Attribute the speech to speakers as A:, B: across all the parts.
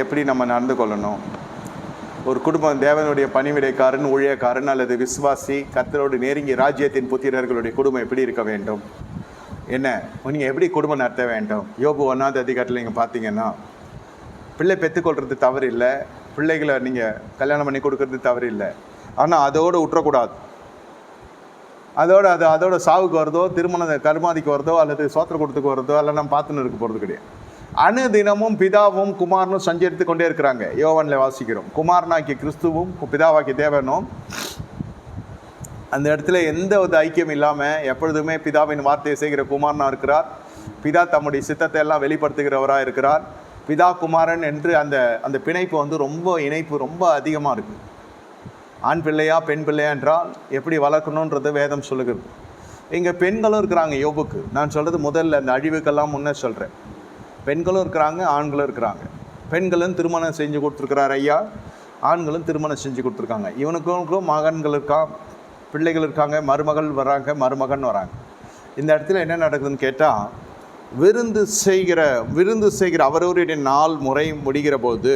A: எப்படி நம்ம நடந்து கொள்ளணும்? ஒரு குடும்பம் தேவனுடைய பணிவிடைக்காரன் ஊழியக்காரன் அல்லது விசுவாசி கத்தரோடு நெருங்கி ராஜ்யத்தின் புத்திரர்களுடைய குடும்பம் எப்படி இருக்க வேண்டும்? என்ன? நீங்கள் எப்படி குடும்பம் நடத்த வேண்டும்? யோபு ஒன்றாவது அதிகாரத்தில் நீங்கள் பார்த்தீங்கன்னா பிள்ளை பெற்றுக்கொள்வது தவறு இல்லை பிள்ளைகளை நீங்கள் கல்யாணம் பண்ணி கொடுக்கறது தவறு இல்லை ஆனால் அதோடு விட்டுறக்கூடாது அதோட அது அதோட சாவுக்கு வருதோ திருமண கருமாதிக்கு வருதோ அல்லது சோத்திர கொடுத்துக்கு வருதோ அல்ல நம்ம பார்த்துன்னு இருக்க போகிறது கிடையாது. அணுதினமும் பிதாவும் குமாரனும் சஞ்சரித்து கொண்டே இருக்கிறாங்க. யோவனில் வாசிக்கிறோம். குமாரனாக்கிய கிறிஸ்துவும் பிதாவாக்கிய தேவனும் அந்த இடத்துல எந்த ஒரு ஐக்கியம் இல்லாமல் எப்பொழுதுமே பிதாவின் வார்த்தையை செய்கிற குமாரனா இருக்கிறார். பிதா தம்முடைய சித்தத்தை எல்லாம் வெளிப்படுத்துகிறவராக இருக்கிறார். பிதா குமாரன் என்று அந்த அந்த பிணைப்பு வந்து ரொம்ப இணைப்பு ரொம்ப அதிகமாக இருக்குது ஆண் பிள்ளையா பெண் பிள்ளையா என்றால் எப்படி வளர்க்கணுன்றது வேதம் சொல்லுகிறது. இங்கே பெண்களும் இருக்கிறாங்க யோபுக்கு. நான் சொல்கிறது முதல்ல அந்த அழிவுக்கெல்லாம் முன்னே சொல்கிறேன் பெண்களும் இருக்கிறாங்க ஆண்களும் இருக்கிறாங்க. பெண்களும் திருமணம் செஞ்சு கொடுத்துருக்கிறார் ஐயா. ஆண்களும் திருமணம் செஞ்சு கொடுத்துருக்காங்க. இவனுக்கும் மகன்கள் இருக்கா? பிள்ளைகள் இருக்காங்க மருமகள் வராங்க மருமகன் வராங்க. இந்த இடத்துல என்ன நடக்குதுன்னு கேட்டால் விருந்து செய்கிற விருந்து செய்கிற அவரவருடைய நாள் முறை முடிகிற போது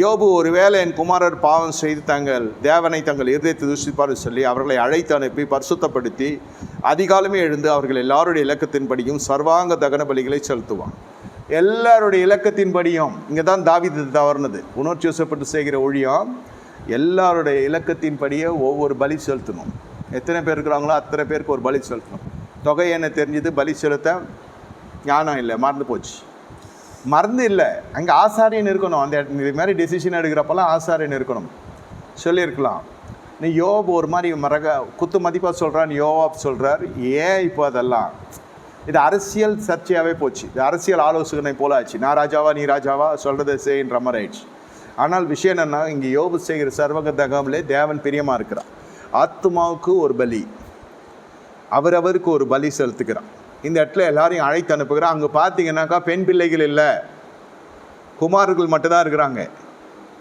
A: யோபு ஒருவேளை என் குமாரர் பாவம் செய்து தங்கள் தேவனை தங்கள் இருதயத்தை தூஷிப்பார் சொல்லி அவர்களை அழைத்து அனுப்பி பரிசுத்தப்படுத்தி அதிகாலமே எழுந்து அவர்கள் எல்லாருடைய இலக்கத்தின்படியும் சர்வாங்க தகன பலிகளை செலுத்துவான். எல்லாருடைய இலக்கத்தின்படியும் இங்கே தான் தாவிது தவறுனது. உணர்ச்சி வசப்பட்டு செய்கிற ஒழியம் எல்லாருடைய இலக்கத்தின்படியே ஒவ்வொரு பலி செலுத்தணும். எத்தனை பேர் இருக்கிறாங்களோ அத்தனை பேருக்கு ஒரு பலி செலுத்தணும். தொகை என்ன தெரிஞ்சது? பலி செலுத்த ஞானம் இல்லை மறந்து போச்சு. மறந்து இல்லை. அங்கே ஆசாரியன் இருக்கணும். அந்த இது மாதிரி டெசிஷன் எடுக்கிறப்பெல்லாம் ஆசாரியன் இருக்கணும். சொல்லியிருக்கலாம். நீ யோப் ஒரு மாதிரி மரக குத்து மதிப்பாக சொல்கிறான்னு யோவாப் சொல்கிறார் ஏன் இப்போ அதெல்லாம்? இது அரசியல் சர்ச்சையாகவே போச்சு. இது அரசியல் ஆலோசனை போல ஆச்சு. நான் ராஜாவா நீ ராஜாவா? சொல்கிறத செய்ன்ற மாதிரி ஆயிடுச்சு. ஆனால் விஷயம் என்னென்னா இங்கே யோபு செய்கிற சர்வக தகவலே தேவன் பிரியமாக இருக்கிறான் ஆத்மாவுக்கு ஒரு பலி. அவரவருக்கு ஒரு பலி செலுத்துக்கிறான் இந்த இடத்துல எல்லாரையும் அழைத்து அனுப்புகிறான் அங்கே பார்த்தீங்கன்னாக்கா பெண் பிள்ளைகள் இல்லை. குமார்கள் மட்டும்தான் இருக்கிறாங்க.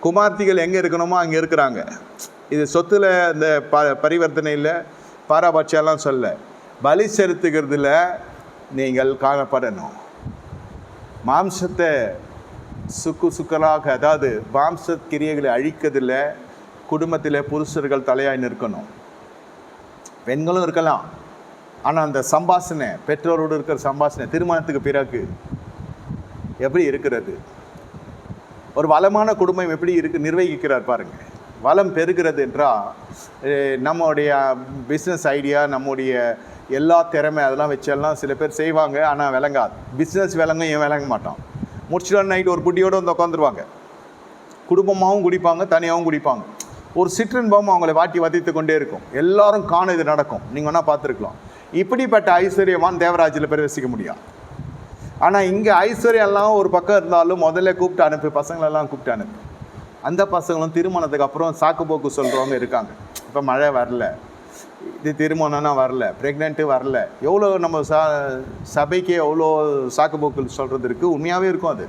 A: குமார்த்திகள் எங்கே இருக்கணுமோ அங்கே இருக்கிறாங்க. இது சொத்தில் இந்த ப பரிவர்த்தனையில் பாராபட்சம்லாம் சொல்ல. பலி செலுத்துகிறதுல நீங்கள் காணப்படணும். மாம்சத்தை சுக்கு சுக்கலாக அதாவது மாம்ச கிரியைகளை அழிக்கிறதுல குடும்பத்தில் புருஷர்கள் தலையாய் நிற்கணும். பெண்களும் இருக்கலாம். ஆனால் அந்த சம்பாஷணை பெற்றோரோடு இருக்கிற சம்பாஷணை திருமணத்துக்கு பிறகு எப்படி இருக்கிறது? ஒரு வளமான குடும்பம் எப்படி இருக்கு நிர்வகிக்கிறார் பாருங்கள் வளம் பெருகிறது என்றால் நம்முடைய பிஸ்னஸ் ஐடியா நம்முடைய எல்லா திறமை அதெல்லாம் வச்செல்லாம் சில பேர் செய்வாங்க ஆனால் விளங்காது. பிஸ்னஸ் விளங்கும் இவன் விளங்க மாட்டான்? முடிச்சுட்டு நைட் ஒரு புட்டியோடு வந்து உட்காந்துருவாங்க குடும்பமாகவும் குடிப்பாங்க தனியாகவும் குடிப்பாங்க. ஒரு சிற்றின்பம் அவங்கள வாட்டி வதைத்து கொண்டே இருக்கும். எல்லாரும் காண இது நடக்கும். நீங்கள் வேணால் பார்த்துருக்கலாம். இப்படிப்பட்ட ஐஸ்வர்யவான் தேவராஜில் பிரவேசிக்க முடியாது. ஆனால் இங்கே ஐஸ்வர்யம்லாம் ஒரு பக்கம் இருந்தாலும் முதல்ல கூப்பிட்டு அனுப்பு பசங்களெல்லாம் கூப்பிட்டு அனுப்பு. அந்த பசங்களும் திருமணத்துக்கு அப்புறம் சாக்கு போக்கு சொல்கிறவங்க இருக்காங்க. இப்போ மழை வரல. இது திருமணம்னா வரல ப்ரெக்னென்ட்டு வரல. எவ்வளோ நம்ம ச சபைக்கு எவ்வளோ சாக்குபோக்கள் சொல்கிறது இருக்குது உண்மையாகவே இருக்கும் அது.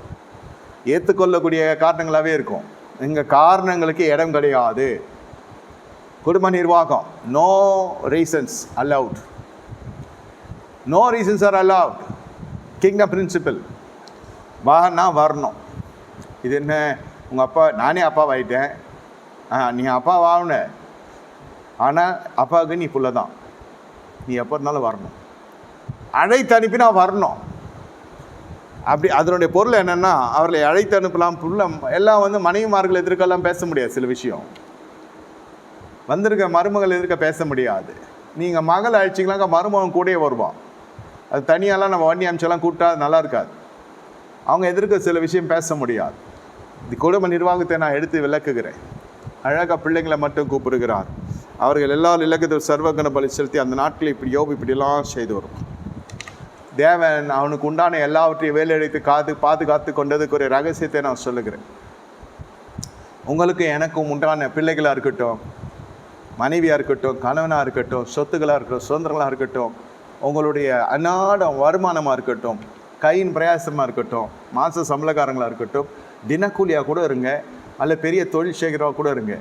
A: ஏற்றுக்கொள்ளக்கூடிய காரணங்களாகவே இருக்கும். இங்கே காரணங்களுக்கு இடம் கிடையாது. குடும்ப நிர்வாகம். No reasons allowed no reasons are allowed kingdom principle வான்னா வரணும். இது என்ன? உங்கள் அப்பா நானே அப்பாவாயிட்டேன். ஆ நீ அப்பா வாங்கின ஆனால் அப்பாவுக்கு நீ புள்ள தான் நீ எப்போ இருந்தாலும் வரணும். அழைத்து அனுப்பி நான் வரணும். அப்படி அதனுடைய பொருள் என்னென்னா அவர்களை அழைத்து அனுப்பலாம் புள்ள எல்லாம் வந்து மனைவிமார்கள் எதிர்க்கெல்லாம் பேச முடியாது சில விஷயம். வந்திருக்க மருமகள் எதிர்க்க பேச முடியாது. நீங்கள் மகள் அழைச்சிங்களாங்க மருமகன் கூடயே வருவான். அது தனியாலாம் நம்ம வண்டி அமிச்செல்லாம் கூப்பிட்டா அது நல்லா இருக்காது. அவங்க எதிர்க்க சில விஷயம் பேச முடியாது. இது குடும்ப நிர்வாகத்தை நான் எடுத்து விளக்குகிறேன். அழகாக பிள்ளைங்களை மட்டும் கூப்பிடுகிறார். அவர்கள் எல்லா இலக்கத்தில் சர்வகன பலி செலுத்தி அந்த நாட்களில் இப்படி யோபு இப்படிலாம் செய்து வரும் தேவன் அவனுக்கு உண்டான எல்லாவற்றையும் வேலையடைத்து காத்து பாதுகாத்து கொண்டதுக்கு ஒரு ரகசியத்தை நான் சொல்லுகிறேன். உங்களுக்கு எனக்கும் உண்டான பிள்ளைகளாக இருக்கட்டும் மனைவியாக இருக்கட்டும் கணவனாக இருக்கட்டும் சொத்துக்களாக இருக்கட்டும் சுதந்திரங்களாக இருக்கட்டும் உங்களுடைய அன்னாடம் வருமானமாக இருக்கட்டும் கையின் பிரயாசமாக இருக்கட்டும் மாத சம்பளக்காரங்களாக இருக்கட்டும் தினக்கூலியாக கூட இருங்க அல்ல பெரிய தொழில் சேகராக கூட இருங்க.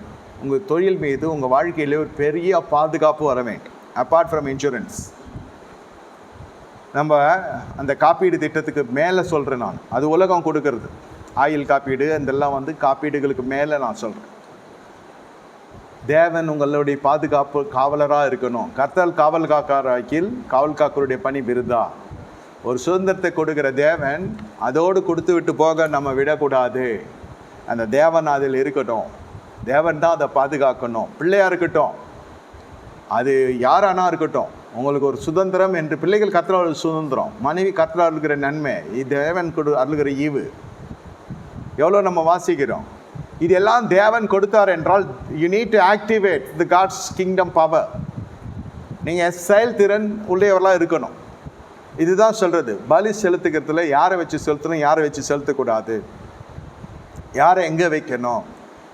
A: உங்கள் தொழில் மீது உங்கள் வாழ்க்கையில் ஒரு பெரிய பாதுகாப்பு வர வேண்டும் அப்பார்ட் ஃப்ரம் இன்சூரன்ஸ் நம்ம அந்த காப்பீடு திட்டத்துக்கு மேலே சொல்கிறேன் நான். அது உலகம் கொடுக்கறது. ஆயில் காப்பீடு இதெல்லாம் வந்து காப்பீடுகளுக்கு மேலே நான் சொல்கிறேன் தேவன் உங்களுடைய பாதுகாப்பு காவலராக இருக்கணும். கர்த்தல் காவல் காக்காராக்கில் காவல் காக்கருடைய பணி விருதா? ஒரு சுதந்திரத்தை கொடுக்குற தேவன் அதோடு கொடுத்து விட்டு போக நம்ம விடக்கூடாது. அந்த தேவன் அதில் இருக்கட்டும். தேவன் தான் அதை பாதுகாக்கணும். பிள்ளையாக இருக்கட்டும். அது யாரானா இருக்கட்டும். உங்களுக்கு ஒரு சுதந்திரம் என்று பிள்ளைகள் கத்திர சுதந்திரம். மனைவி கத்திர அழுகிற நன்மை. இது தேவன் கொடு அழுகிற ஈவு. எவ்வளோ நம்ம வாசிக்கிறோம்? இது எல்லாம் தேவன் கொடுத்தார் என்றால் you need to activate the God's kingdom power நீங்கள் செயல்திறன் உள்ளேவரெல்லாம் இருக்கணும். இதுதான் சொல்கிறது பலி செலுத்துக்கிறதுல யாரை வச்சு செலுத்தணும் யாரை வச்சு செலுத்தக்கூடாது? யாரை எங்கே வைக்கணும்?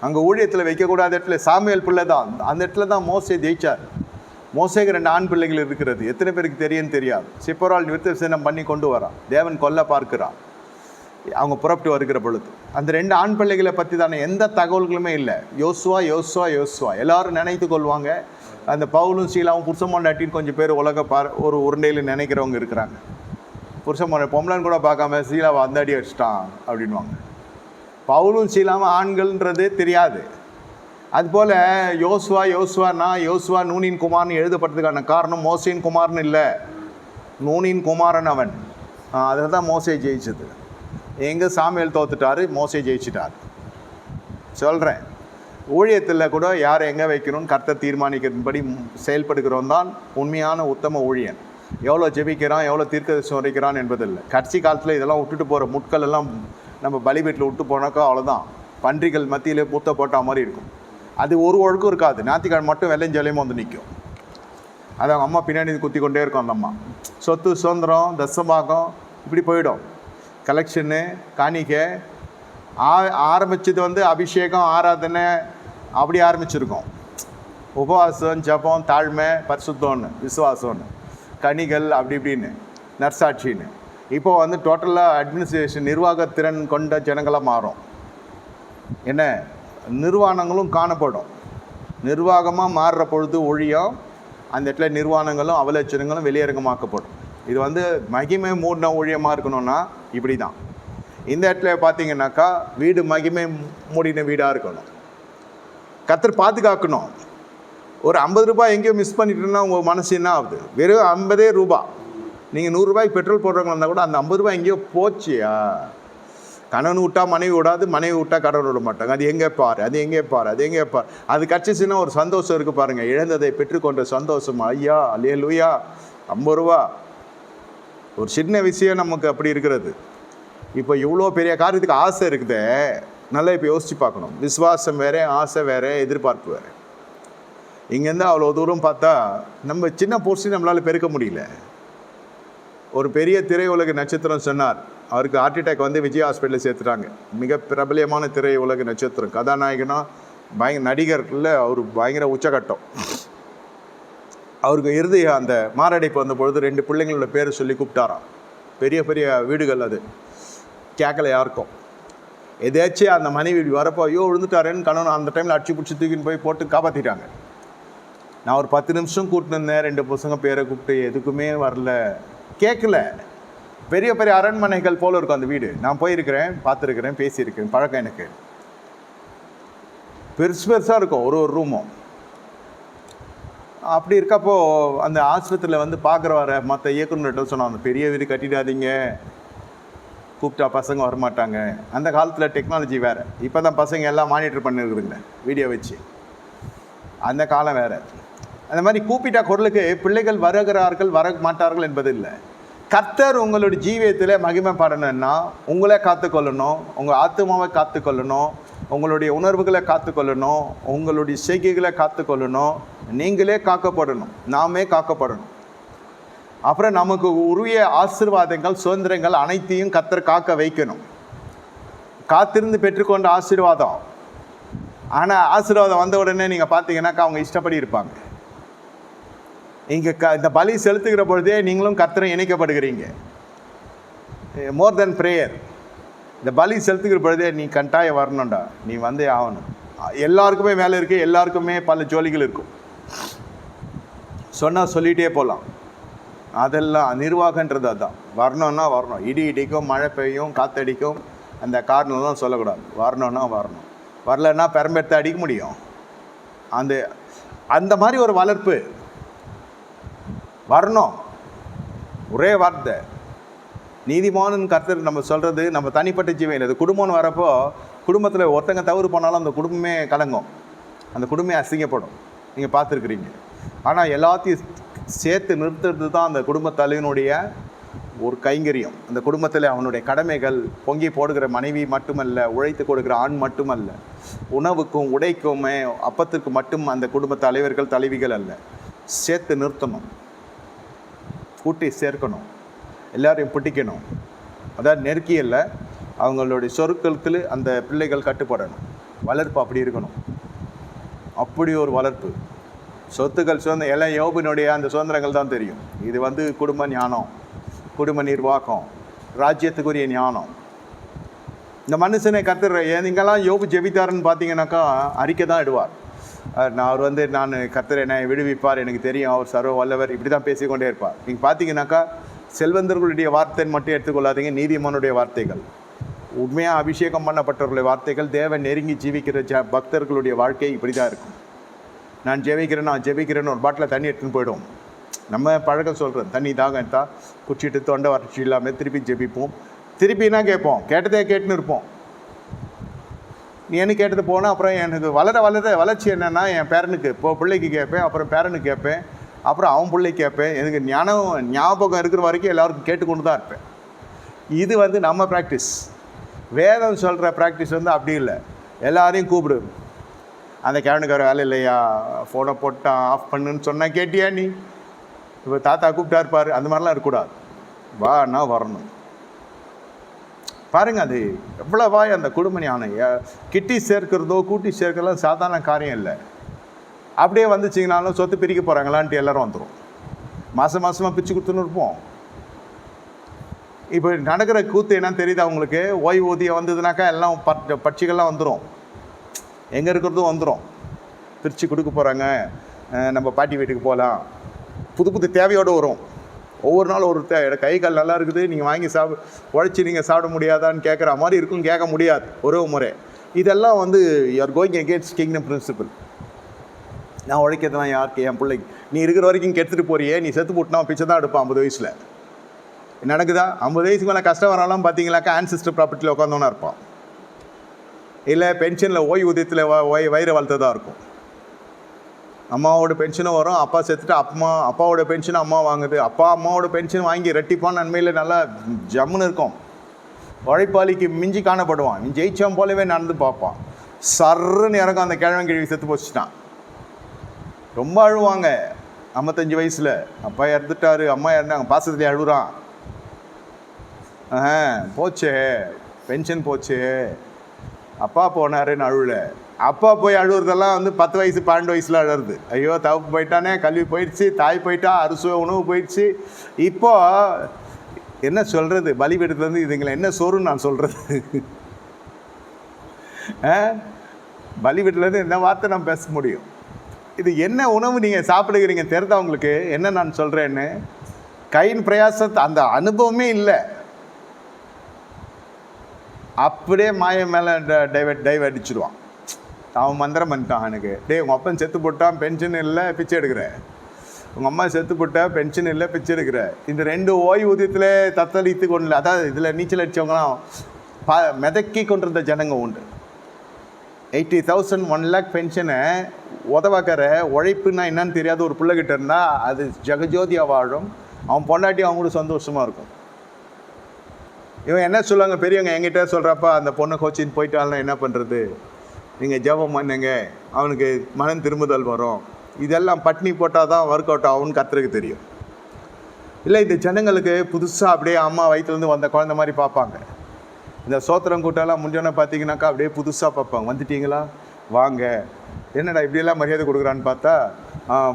A: அங்கே ஊழியத்தில் வைக்கக்கூடாத இடத்துல சாமியல் பிள்ளை தான். அந்த இடத்துல தான் மோசே ஜெயிச்சார். மோசேக்கு ரெண்டு ஆண் பிள்ளைகள் இருக்கிறது. எத்தனை பேருக்கு தெரியும்னு தெரியாது. சிப்பரால் விருத்தசேனம் பண்ணி கொண்டு வரான் தேவன் கொல்ல பார்க்கிறான் அவங்க புறப்பட்டு வருகிற பொழுது. அந்த ரெண்டு ஆண் பிள்ளைகளை பற்றி தானே எந்த தகவல்களுமே இல்லை. யோசுவா யோசுவா யோசுவா. எல்லாரும் நினைத்து கொள்வாங்க. அந்த பவுலும் சீலாவும் புருஷமாண்டாட்டின்னு கொஞ்சம் பேர் உலக பார் ஒரு உருண்டையில் நினைக்கிறவங்க இருக்கிறாங்க. புருஷமான பொம்பளைன்னு கூட பார்க்காம சீலாவை அந்த அடி அடிச்சிட்டான் அப்படின்வாங்க பவுலும் சீலாவும் ஆண்கள்ன்றதே தெரியாது. அதுபோல் யோசுவா யோசுவானா யோசுவா நூனின் குமார்னு எழுதப்பட்டதுக்கான காரணம் மோசையின் குமார்னு இல்லை. நூனின் குமாரன் அவன். அதில் தான் மோசை ஜெயிச்சது. எங்கே சாமியல் தோத்துட்டாரு மோசை ஜெயிச்சிட்டார். சொல்கிறேன் ஊழியத்தில் கூட யார் எங்கே வைக்கணும்னு கர்த்தர் தீர்மானிக்கிறபடி செயல்படுகிறவன் தான் உண்மையான உத்தம ஊழியன். எவ்வளோ ஜெபிக்கிறான் எவ்வளோ தீர்க்க வைக்கிறான் என்பதில்லை. கடைசி காலத்தில் இதெல்லாம் விட்டுட்டு போகிற முட்கள் எல்லாம் நம்ம பலிபெட்டில் விட்டு போனாக்கா அவ்வளோதான் பன்றிகள் மத்தியில் பூத்த போட்டால் மாதிரி இருக்கும். அது ஒரு ஒழுக்கும் இருக்காது. ஞாத்திக்கிழமை மட்டும் வெள்ளைஞ்சலையும் வந்து நிற்கும் அது அவங்க அம்மா பின்னாடி குத்தி கொண்டே இருக்கும் அந்த அம்மா. சொத்து சுதந்திரம் தசமாகம் இப்படி போயிடும். கலெக்ஷனு காணிக்கை ஆ ஆரம்பிச்சது வந்து அபிஷேகம் ஆராதனை அப்படி ஆரம்பிச்சிருக்கோம். உபவாசம் ஜபம் தாழ்மை பரிசுத்தம்னு விசுவாசம்னு. கனிகள் அப்படி இப்படின்னு நர்சாட்சின்னு இப்போ வந்து டோட்டலாக அட்மினிஸ்ட்ரேஷன் நிர்வாகத்திறன் கொண்ட ஜனங்களாக மாறும். என்ன? நிர்வாணங்களும் காணப்படும். நிர்வாகமாக மாறுற பொழுது ஒழியும் அந்த இடத்துல நிர்வாணங்களும் அவலட்சணங்களும் வெளியரங்கமாக்கப்படும். இது வந்து மகிமை மூடின ஊழியமாக இருக்கணும்னா இப்படி தான் இந்த இடத்துல பார்த்தீங்கன்னாக்கா வீடு மகிமை மூடின வீடாக இருக்கணும். கத்தர் பாதுகாக்கணும். ஒரு ஐம்பது ரூபாய் எங்கேயோ மிஸ் பண்ணிட்டுன்னா உங்கள் மனசு என்ன ஆகுது? வெறும் ஐம்பதே ரூபா. நீங்கள் நூறுரூபாய்க்கு பெட்ரோல் போடுறவங்க இருந்தால் கூட அந்த ஐம்பது ரூபாய் எங்கேயோ போச்சியா? கணவன் விட்டா மனைவி விடாது மனைவி விட்டா கடவுள் விட மாட்டாங்க. அது எங்கே பாரு அது எங்கே பாரு அது எங்கே பாரு. அது கிடச்சிச்சின்னா ஒரு சந்தோஷம் இருக்குது பாருங்கள் இழந்ததை பெற்றுக்கொண்ட சந்தோஷம். ஐயா அல்லே லூயா ஐம்பது ரூபா. ஒரு சின்ன விஷயம் நமக்கு அப்படி இருக்கிறது. இப்போ இவ்வளோ பெரிய காரியத்துக்கு ஆசை இருக்குதே. நல்லா இப்போ யோசித்து பார்க்கணும். விசுவாசம் வேறு ஆசை வேறு எதிர்பார்ப்பு வேறு. இங்கேருந்து அவ்வளோ தூரம் பார்த்தா நம்ம சின்ன போர்ஷன் நம்மளால் பெருக்க முடியல. ஒரு பெரிய திரையுலக நட்சத்திரம் சொன்னார். அவருக்கு ஹார்ட் அட்டாக் வந்து விஜய் ஹாஸ்பிட்டலில் சேர்த்துட்டாங்க. மிக பிரபலியமான திரையுலக நட்சத்திரம். கதாநாயகனா பயங்க நடிகர்களில் அவர் பயங்கர உச்சகட்டம். அவருக்கு இறுதி அந்த மாரடைப்பு வந்த பொழுது ரெண்டு பிள்ளைங்களோட பேரை சொல்லி கூப்பிட்டாராம். பெரிய பெரிய வீடுகள் அது. கேட்கல யாருக்கும். எதாச்சும் அந்த மனைவி வரப்போ ஐயோ விழுந்துட்டாரேன்னு கணவன் அந்த டைமில் அடிச்சு பிடிச்சி தூக்கின்னு போய் போட்டு காப்பாற்றிட்டாங்க நான் ஒரு பத்து நிமிஷம் கூப்பிட்டு இருந்தேன். ரெண்டு பசங்க பேரை கூப்பிட்டு எதுக்குமே வரல. கேட்கல பெரிய பெரிய அரண்மனைகள் போல இருக்கும் அந்த வீடு. நான் போயிருக்கிறேன் பார்த்துருக்கிறேன் பேசியிருக்கேன் பழக்கம் எனக்கு. பெருசு பெருசாக இருக்கும் ஒரு ஒரு ரூமும். அப்படி இருக்கப்போ அந்த ஆஸ்பத்திரியில் வந்து பார்க்குற வர மற்ற இயக்குநர்கிட்ட சொன்னாங்க பெரிய வீடு கட்டிடாதீங்க. கூப்பிட்டா பசங்க வரமாட்டாங்க. அந்த காலத்தில் டெக்னாலஜி வேறு. இப்போ தான் பசங்க எல்லாம் மானிட்டர் பண்ணிருக்குதுங்க வீடியோ வச்சு. அந்த காலம் வேறு. அந்த மாதிரி கூப்பிட்டா குரலுக்கு பிள்ளைகள் வருகிறார்கள் வர மாட்டார்கள் என்பது இல்லை கர்த்தர் உங்களுடைய ஜீவியத்தில் மகிமை பாடணும்னா உங்களை காத்துக்கொள்ளணும் உங்கள் ஆத்மாவை காத்துக்கொள்ளணும் உங்களுடைய உணர்வுகளை காத்துக்கொள்ளணும் உங்களுடைய செய்கைகளை காத்துக்கொள்ளணும். நீங்களே காக்கப்படணும் நாமே காக்கப்படணும். அப்புறம் நமக்கு உரிய ஆசீர்வாதங்கள் சுதந்திரங்கள் அனைத்தையும் கத்தர் காக்க வைக்கணும். காத்திருந்து பெற்றுக்கொண்ட ஆசீர்வாதம். ஆனால் ஆசீர்வாதம் வந்த உடனே நீங்கள் பார்த்தீங்கன்னாக்கா அவங்க இஷ்டப்படி இருப்பாங்க. இங்கே க இந்த பலி செலுத்துகிற பொழுதே நீங்களும் கர்த்தரும் இணைக்கப்படுகிறீங்க. மோர் தென் ப்ரேயர் இந்த பலி செலுத்துகிற பொழுதே நீ கண்டாய வரணும்டா. நீ வந்தே ஆகணும். எல்லாருக்குமே வேலை இருக்குது எல்லாருக்குமே பல ஜோலிகள் இருக்கும். சொன்னால் சொல்லிகிட்டே போகலாம் அதெல்லாம் நிர்வாகன்றது அதுதான் வரணும்னா வரணும். இடி இடிக்கும் மழை பெய்யும் காத்தடிக்கும். அந்த காரணம்லாம் சொல்லக்கூடாது. வரணும்னா வரணும். வரலன்னா பெரம்பெடுத்து அடிக்க முடியும். அந்த அந்த மாதிரி ஒரு வளர்ப்பு. வரணும். ஒரே வார்த்தை. நீதிமானன் கருத்து நம்ம சொல்கிறது நம்ம தனிப்பட்ட ஜீவன் இது குடும்பம்னு வரப்போ குடும்பத்தில் ஒருத்தங்க தவறு பண்ணாலும் அந்த குடும்பமே கலங்கும். அந்த குடும்பமே அசிங்கப்படும். நீங்கள் பார்த்துருக்குறீங்க. ஆனால் எல்லாத்தையும் சேர்த்து நிறுத்துறது தான் அந்த குடும்ப தலைவனுடைய ஒரு கைங்கரியம். அந்த குடும்பத்தில் அவனுடைய கடமைகள் பொங்கி போடுகிற மனைவி மட்டுமல்ல உழைத்து கொடுக்கிற ஆண் மட்டுமல்ல உணவுக்கும் உடைக்குமே அப்பத்திற்கு மட்டும் அந்த குடும்ப தலைவர்கள் தலைவிகள் அல்ல. சேர்த்து நிறுத்தணும். கூட்டி சேர்க்கணும். எல்லாரையும் பிடிக்கணும். அதாவது நெருக்கியல்ல அவங்களுடைய சொற்களுக்கு அந்த பிள்ளைகள் கட்டுப்படணும். வளர்ப்பு அப்படி இருக்கணும். அப்படி ஒரு வளர்ப்பு. சொத்துக்கள் சுதந்திர எல்லாம் யோபினுடைய அந்த சுதந்திரங்கள் தான் தெரியும். இது வந்து குடும்ப ஞானம் குடும்ப நிர்வாகம் ராஜ்யத்துக்குரிய ஞானம். இந்த மனுஷனை கத்துற நீங்கெல்லாம் யோபு ஜெபித்தாருன்னு பார்த்தீங்கன்னாக்கா அறிக்கை தான் இடுவார். நான் அவர் வந்து நான் கத்தர் என்னை விடுவிப்பார் எனக்கு தெரியும். அவர் சர்வ வல்லவர். இப்படி தான் பேசிக்கொண்டே இருப்பார். நீங்கள் பார்த்தீங்கன்னாக்கா செல்வந்தர்களுடைய வார்த்தைன்னு மட்டும் எடுத்துக்கொள்ளாதீங்க. நீதிமானுடைய வார்த்தைகள். உண்மையாக அபிஷேகம் பண்ணப்பட்டவர்களுடைய வார்த்தைகள் தேவன் நெருங்கி ஜீவிக்கிற ஜ பக்தர்களுடைய வாழ்க்கை இப்படி தான் இருக்கும். நான் ஜெபிக்கிறேன் நான் ஜெபிக்கிறேன்னு ஒரு பாட்டில் தண்ணி எடுத்துன்னு போயிடும் நம்ம பழக்கம் சொல்கிறோம் தண்ணி தாகம் எடுத்தால் குச்சிட்டு தொண்டை வறட்சி இல்லாமல் திருப்பி ஜெபிப்போம். திருப்பினா கேட்போம். கேட்டதே கேட்டுன்னு இருப்போம். நீ என்ன கேட்டது போனால் அப்புறம் எனக்கு வளர வளர வளர்ச்சி என்னென்னா என் பேரனுக்கு. இப்போ பிள்ளைக்கு கேட்பேன் அப்புறம் பேரனுக்கு கேட்பேன் அப்புறம் அவன் பிள்ளைக்கு கேட்பேன். எனக்கு ஞானம் ஞாபகம் இருக்கிற வரைக்கும் எல்லாருக்கும் கேட்டுக்கொண்டு தான் இருப்பேன். இது வந்து நம்ம ப்ராக்டிஸ் வேதம் சொல்கிற ப்ராக்டிஸ் வந்து அப்படி இல்லை. எல்லாரையும் கூப்பிடு. அந்த கேவனுக்கு வேலை இல்லையா? ஃபோனை போட்டான் ஆஃப் பண்ணுன்னு சொன்னால் கேட்டியா நீ? இப்போ தாத்தா கூப்பிட்டா இருப்பார் அந்த மாதிரிலாம் இருக்கக்கூடாது. வா நான் வரணும். பாருங்கள் அது எவ்வளவாய் அந்த குடும்ப ஞானம் கிட்டி சேர்க்கிறதோ கூட்டி சேர்க்கிறதோ சாதாரண காரியம் இல்லை. அப்படியே வந்துச்சிங்கனாலும் சொத்து பிரிக்க போகிறாங்களான்ட்டு எல்லோரும் வந்துடும் மாதம் மாதமாக பிச்சு கொடுத்துன்னு இருப்போம். இப்போ நடக்கிற கூத்து என்னன்னு தெரியுதா உங்களுக்கு? ஓய்வூதியம் வந்ததுனாக்கா எல்லாம் பட் பட்சிகள்லாம் வந்துடும் எங்கே இருக்கிறதும் வந்துடும் பிரித்து கொடுக்க போகிறாங்க நம்ம பாட்டி வீட்டுக்கு போகலாம். புது புது தேவையோடு வரும். ஒவ்வொரு நாளும் ஒரு கை கால் நல்லா இருக்குது நீங்கள் வாங்கி சாப் உழைச்சி நீங்கள் சாப்பிட முடியாதான்னு கேட்குற மாதிரி இருக்கும் கேட்க முடியாது ஒரே முறை. இதெல்லாம் வந்து you're going against kingdom principle நான் உழைக்கிறதுலாம் யாருக்கு என் பிள்ளைக்கு? நீ இருக்கிற வரைக்கும் கெடுத்துட்டு போறியே நீ செத்து போட்டுனா பிச்சை தான் எடுப்பான் ஐம்பது வயசில். நடக்குதா? ஐம்பது வயசுக்கு மேலே கஷ்டம் வரலாம் பார்த்தீங்களாக்கா ஆன்சிஸ்டர் ப்ராப்பர்ட்டியில் உட்காந்தோன்னா இருப்பான். இல்லை பென்ஷனில் ஓய்வூதியத்தில் ஒய் வயிறு வளர்த்ததாக இருக்கும். அம்மாவோட பென்ஷனும் வரும். அப்பா செத்துட்டு அம்மா அப்பாவோட பென்ஷன் அம்மா வாங்குது. அப்பா அம்மாவோட பென்ஷன் வாங்கி ரெட்டிப்பான நன்மையில் நல்லா ஜம்முன்னு இருக்கும். உழைப்பாளிக்கு மிஞ்சி காணப்படுவான். நீ ஜெயிச்சவன் போலவே நடந்து பார்ப்பான். சர்ன்னு இறங்கும் அந்த கிழவன் கிழவி செத்து போச்சுட்டான். ரொம்ப அழுவாங்க. ஐம்பத்தஞ்சு வயசில். அப்பா இறந்துட்டாரு. அம்மா இறந்தாங்க. பாசத்துலேயே அழுகுறான் போச்சே. பென்ஷன் போச்சே. அப்பா போனாருன்னு அழுவல அப்பா போய் அழுகுறதெல்லாம் வந்து பத்து வயசு பன்னெண்டு வயசில் அழுறது ஐயோ தவப்பு போயிட்டானே கல்வி போயிடுச்சு தாய் போயிட்டா அறுசுவை உணவு போயிடுச்சு. இப்போது என்ன சொல்கிறது பலிபீடத்துலேருந்து இதுங்களை என்ன சோறுன்னு நான் சொல்கிறது பலிபீடத்துலேருந்து என்ன வார்த்தை நான் பேச முடியும்? இது என்ன உணவு நீங்கள் சாப்பிடுகிறீங்க? தெரிதா உங்களுக்கு? என்ன நான் சொல்கிறேன்னு கையின் பிரயாசத்தை அந்த அனுபவமே இல்லை. அப்படியே மாய மேலே டைவர்ட் டைவ் அடிச்சிடுவான் அவன் மந்திரம் பண்ணிட்டான் எனக்கு டேய் உங்கள் அப்பன் செத்து போட்டான் பென்ஷன் இல்லை பிச்சை எடுக்கிற. உங்கள் அம்மா செத்து போட்டா பென்ஷன் இல்லை பிச்சை எடுக்கிற. இந்த ரெண்டு ஓய்வூதியத்தில் தத்தளித்து கொண்டு அதாவது இதில் நீச்சல் அடித்தவங்களாம் பா மிதக்கி கொண்டிருந்த ஜனங்க உண்டு. எயிட்டி தௌசண்ட் ஒன் லேக் பென்ஷனை உதவாக்கிற உழைப்புன்னா என்னன்னு தெரியாத ஒரு பிள்ளைகிட்ட இருந்தால் அது ஜெகஜோதியாக வாழும். அவன் பொண்டாட்டி அவங்களுக்கு சந்தோஷமாக இருக்கும். இவன் என்ன சொல்லுவாங்க? பெரியவங்க என்கிட்ட சொல்கிறப்ப அந்த பொண்ணை கோச்சின்னு போயிட்டாலும் என்ன பண்ணுறது நீங்கள் ஜெபம் பண்ணுங்க. அவனுக்கு மனம் திரும்புதல் வரும். இதெல்லாம் பட்னி போட்டால் தான் ஒர்க் அவுட் ஆகும்னு கத்துறதுக்கு தெரியும். இல்லை இந்த ஜனங்களுக்கு புதுசாக அப்படியே அம்மா வயிற்றுலேருந்து வந்த குழந்த மாதிரி பார்ப்பாங்க. இந்த சோத்திரம் கூட்டம்லாம் முடிஞ்சோன்னே பார்த்தீங்கன்னாக்கா அப்படியே புதுசாக பார்ப்பாங்க. வந்துட்டீங்களா? வாங்க. என்னடா இப்படியெல்லாம் மரியாதை கொடுக்குறான்னு பார்த்தா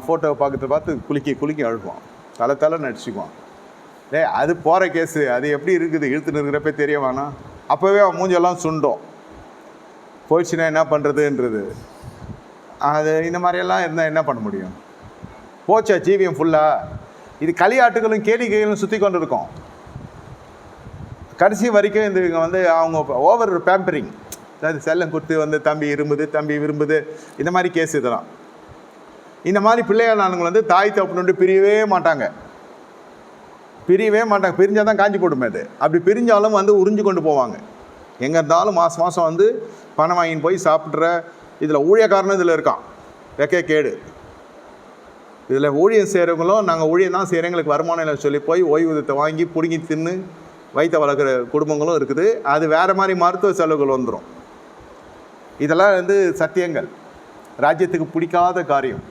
A: ஃபோட்டோவை பார்க்கறத பார்த்து குளிக்கி குளிக்கி அழுவான். தலை தலை நடிச்சுக்குவான். டேய் அது போகிற கேஸு அது எப்படி இருக்குது? இழுத்துன்னு இருக்கிறப்ப தெரிய வேணாம். அப்போவே அவன் மூஞ்செல்லாம் சுண்டும். போயிடுச்சுன்னா என்ன பண்ணுறதுன்றது அது இந்த மாதிரியெல்லாம் இருந்தால் என்ன பண்ண முடியும்? போச்சா ஜீவியம் ஃபுல்லாக இது களியாட்டுகளும் கேளிக்கைகளும் சுற்றி கொண்டு இருக்கோம் கடைசி வரைக்கும் இந்த இவங்க வந்து அவங்க ஓவர் பேம்பரிங் அதாவது செல்லம் கொடுத்து வந்து தம்பி இரும்புது தம்பி விரும்புது இந்த மாதிரி கேஸ் இதெல்லாம். இந்த மாதிரி பிள்ளைகள் நானுங்க வந்து தாய் தப்புன்னு பிரியவே மாட்டாங்க. பிரியவே மாட்டாங்க. பிரிஞ்சால் தான் காஞ்சி போடுமே அது. அப்படி பிரிஞ்சாலும் வந்து உறிஞ்சு கொண்டு போவாங்க. எங்கே இருந்தாலும் மாதம் மாதம் வந்து பணம் வாங்கின்னு போய் சாப்பிட்ற இதில் ஊழியக்காரனும் இதில் இருக்கான். வெக்கே கேடு. இதில் ஊழியம் செய்கிறவங்களும் நாங்கள் ஊழியம் தான் செய்கிறோம் எங்களுக்கு வருமானம் இல்லை சொல்லி போய் ஓய்வூதியத்தை வாங்கி பிடுங்கி தின்னு வயிற்ற வளர்க்குற குடும்பங்களும் இருக்குது. அது வேறு மாதிரி மருத்துவ செலவுகள் வந்துடும் இதெல்லாம் வந்து சத்தியங்கள். ராஜ்யத்துக்கு பிடிக்காத காரியம்.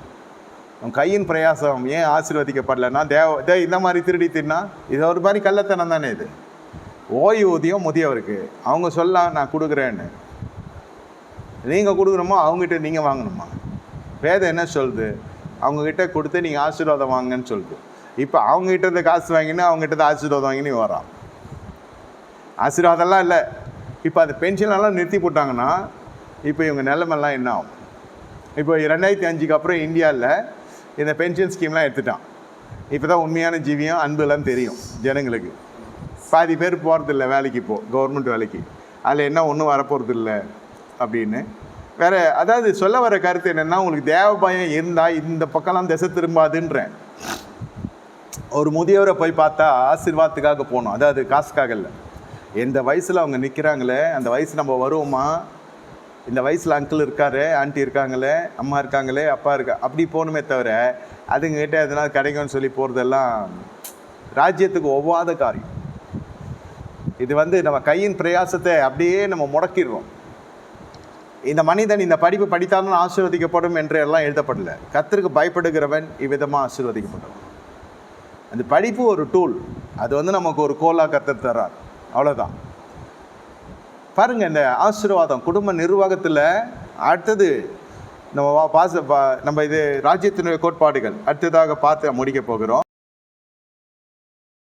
A: உன் கையின் பிரயாசம் ஏன் ஆசீர்வதிக்கப்படலைன்னா தேவ தே இந்த மாதிரி திருடி தின்னா இது ஒரு மாதிரி கள்ளத்தனம் தானே இது? ஓய்வூதியம் முதியவருக்கு. அவங்க சொல்லலாம் நான் கொடுக்குறேன்னு. நீங்கள் கொடுக்குறோமோ அவங்ககிட்ட நீங்கள் வாங்கணுமா? வேதம் என்ன சொல்லுது? அவங்கக்கிட்ட கொடுத்து நீங்கள் ஆசீர்வாதம் வாங்கன்னு சொல்லுது. இப்போ அவங்ககிட்ட இருந்து காசு வாங்கினா அவங்ககிட்ட இருந்து ஆசீர்வாதம் வாங்கினு வரான் ஆசீர்வாதம்லாம் இல்லை. இப்போ அந்த பென்ஷன்லாம் நிறுத்தி போட்டாங்கன்னா இப்போ இவங்க நிலமெல்லாம் என்ன ஆகும்? இப்போ ரெண்டாயிரத்தி அஞ்சுக்கு அப்புறம் இந்தியாவில் இந்த பென்ஷன் ஸ்கீம்லாம் எடுத்துட்டான். இப்போ தான் உண்மையான ஜீவியம் அன்புலாம் தெரியும் ஜனங்களுக்கு. பாதி பேர் போகிறதில்ல வேலைக்கு இப்போ கவர்மெண்ட் வேலைக்கு. அதில் என்ன ஒன்றும் வரப்போகிறது இல்லை அப்படின்னு. வேறு அதாவது சொல்ல வர கருத்து என்னென்னா உங்களுக்கு தேவ பயம் இருந்தால் இந்த பக்கம்லாம் திசை திரும்பாதுன்றேன். ஒரு முதியவரை போய் பார்த்தா ஆசீர்வாதத்துக்காக போகணும். அதாவது காசுக்காக இல்லை. எந்த வயசில் அவங்க நிற்கிறாங்களே அந்த வயசு நம்ம வருவோமா? இந்த வயசில் அங்கிள் இருக்காரு ஆண்டி இருக்காங்களே அம்மா இருக்காங்களே அப்பா இருக்கா? அப்படி போகணுமே தவிர அதுங்கிட்ட எதனா கிடைக்கும்னு சொல்லி போகிறதெல்லாம் ராஜ்யத்துக்கு ஒவ்வாத காரியம். இது வந்து நம்ம கையின் பிரயாசத்தை அப்படியே நம்ம முடக்கிடுறோம். இந்த மனிதன் இந்த படிப்பு படித்தாலும் ஆசீர்வதிக்கப்படும் என்று எல்லாம் எழுதப்படல. கத்திற்கு பயப்படுகிறவன் இவ்விதமாக ஆசீர்வதிக்கப்படும் அந்த படிப்பு ஒரு டூல் அது வந்து நமக்கு ஒரு கோலா கத்தர் தர்றார். அவ்வளோதான் பாருங்க இந்த ஆசீர்வாதம் குடும்ப நிர்வாகத்தில் அடுத்தது நம்ம வா- பாச பா- நம்ம இது ராஜ்யத்தினுடைய கோட்பாடுகள். அடுத்ததாக பார்த்து முடிக்க போகிறோம்.